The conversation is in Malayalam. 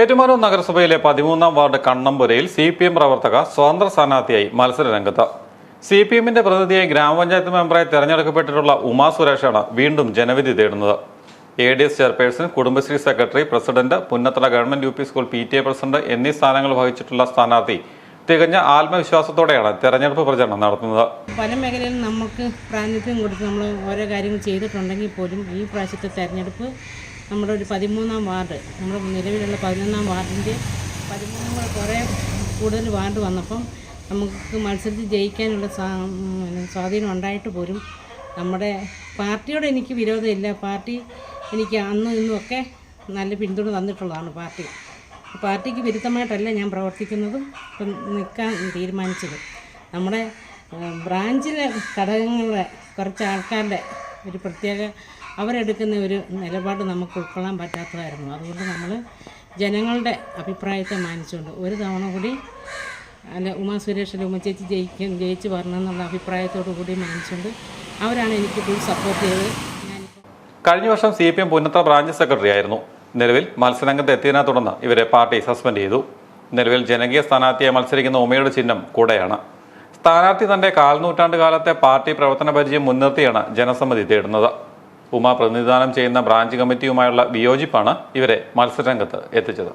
ഏറ്റുമാനൂർ നഗരസഭയിലെ പതിമൂന്നാം വാർഡ് കണ്ണമ്പുരയിൽ സി പി എം പ്രവർത്തക സ്വതന്ത്ര സ്ഥാനാർത്ഥിയായി മത്സരരംഗത്ത്. സി പി എമ്മിന്റെ പ്രതിനിധിയായി ഗ്രാമപഞ്ചായത്ത് മെമ്പറായി തെരഞ്ഞെടുക്കപ്പെട്ടിട്ടുള്ള ഉമാ സുരേഷാണ് വീണ്ടും ജനവിധി തേടുന്നത്. A D S chairperson Kudumbashree secretary president Punnathara government U P school P T A president എന്നീ സ്ഥാനങ്ങൾ വഹിച്ചിട്ടുള്ള സ്ഥാനാർത്ഥി തികഞ്ഞ ആത്മവിശ്വാസത്തോടെയാണ് തെരഞ്ഞെടുപ്പ് പ്രചരണം നടത്തുന്നത്. പല മേഖലയിലും നമുക്ക് പ്രാതിനിധ്യം കൊടുത്ത് നമ്മൾ ഓരോ കാര്യങ്ങൾ ചെയ്തിട്ടുണ്ടെങ്കിൽ പോലും ഈ പ്രാവശ്യത്തെ തെരഞ്ഞെടുപ്പ് നമ്മുടെ ഒരു പതിമൂന്നാം വാർഡ് നമ്മുടെ നിലവിലുള്ള പതിനൊന്നാം വാർഡിന്റെ പതിമൂന്നാം കുറേ കൂടുതൽ വാർഡ് വന്നപ്പം നമുക്ക് മത്സരത്തിൽ ജയിക്കാനുള്ള സ്വാ- സ്വാധീനം ഉണ്ടായിട്ട് പോലും നമ്മുടെ പാർട്ടിയോട് എനിക്ക് വിരോധമില്ല. പാർട്ടി എനിക്ക് അന്നും ഇന്നും ഒക്കെ നല്ല പിന്തുണ തന്നിട്ടുള്ളതാണ് പാർട്ടി. പാർട്ടിക്ക് വിരുദ്ധമായിട്ടല്ല ഞാൻ പ്രവർത്തിക്കുന്നതും ഇപ്പം നിൽക്കാൻ തീരുമാനിച്ചത്. നമ്മുടെ ബ്രാഞ്ചിലെ ഘടകങ്ങളുടെ കുറച്ച് ആൾക്കാരുടെ ഒരു പ്രത്യേക അവരെടുക്കുന്ന ഒരു നിലപാട് നമുക്ക് ഉൾക്കൊള്ളാൻ പറ്റാത്തതായിരുന്നു. അതുകൊണ്ട് നമ്മൾ ജനങ്ങളുടെ അഭിപ്രായത്തെ മാനിച്ചുകൊണ്ട് ഒരു തവണ കൂടി അല്ല ഉമാ സുരേഷിന്റെ ഉമ്മച്ചേച്ചി ജയിക്കും ജയിച്ച് വരണം എന്നുള്ള അഭിപ്രായത്തോടു കൂടി മാനിച്ചുകൊണ്ട് അവരാണ് എനിക്ക് ഫുൾ സപ്പോർട്ട് ചെയ്തത്. കഴിഞ്ഞ വർഷം C P M Punnatha branch secretary ആയിരുന്നു. നിലവിൽ മത്സരരംഗത്ത് എത്തിയതിനെ തുടർന്ന് ഇവരെ പാർട്ടി സസ്പെൻഡ് ചെയ്തു. നിലവിൽ ജനകീയ സ്ഥാനാർത്ഥിയായി മത്സരിക്കുന്ന ഉമയുടെ ചിഹ്നം കൂടെയാണ്. സ്ഥാനാർത്ഥി തന്റെ കാൽനൂറ്റാണ്ട് കാലത്തെ പാർട്ടി പ്രവർത്തന പരിചയം മുൻനിർത്തിയാണ് ജനസമ്മതി തേടുന്നത്. ഉമ പ്രതിനിധാനം ചെയ്യുന്ന ബ്രാഞ്ച് കമ്മിറ്റിയുമായുള്ള വിയോജിപ്പാണ് ഇവരെ മത്സരരംഗത്ത് എത്തിച്ചത്.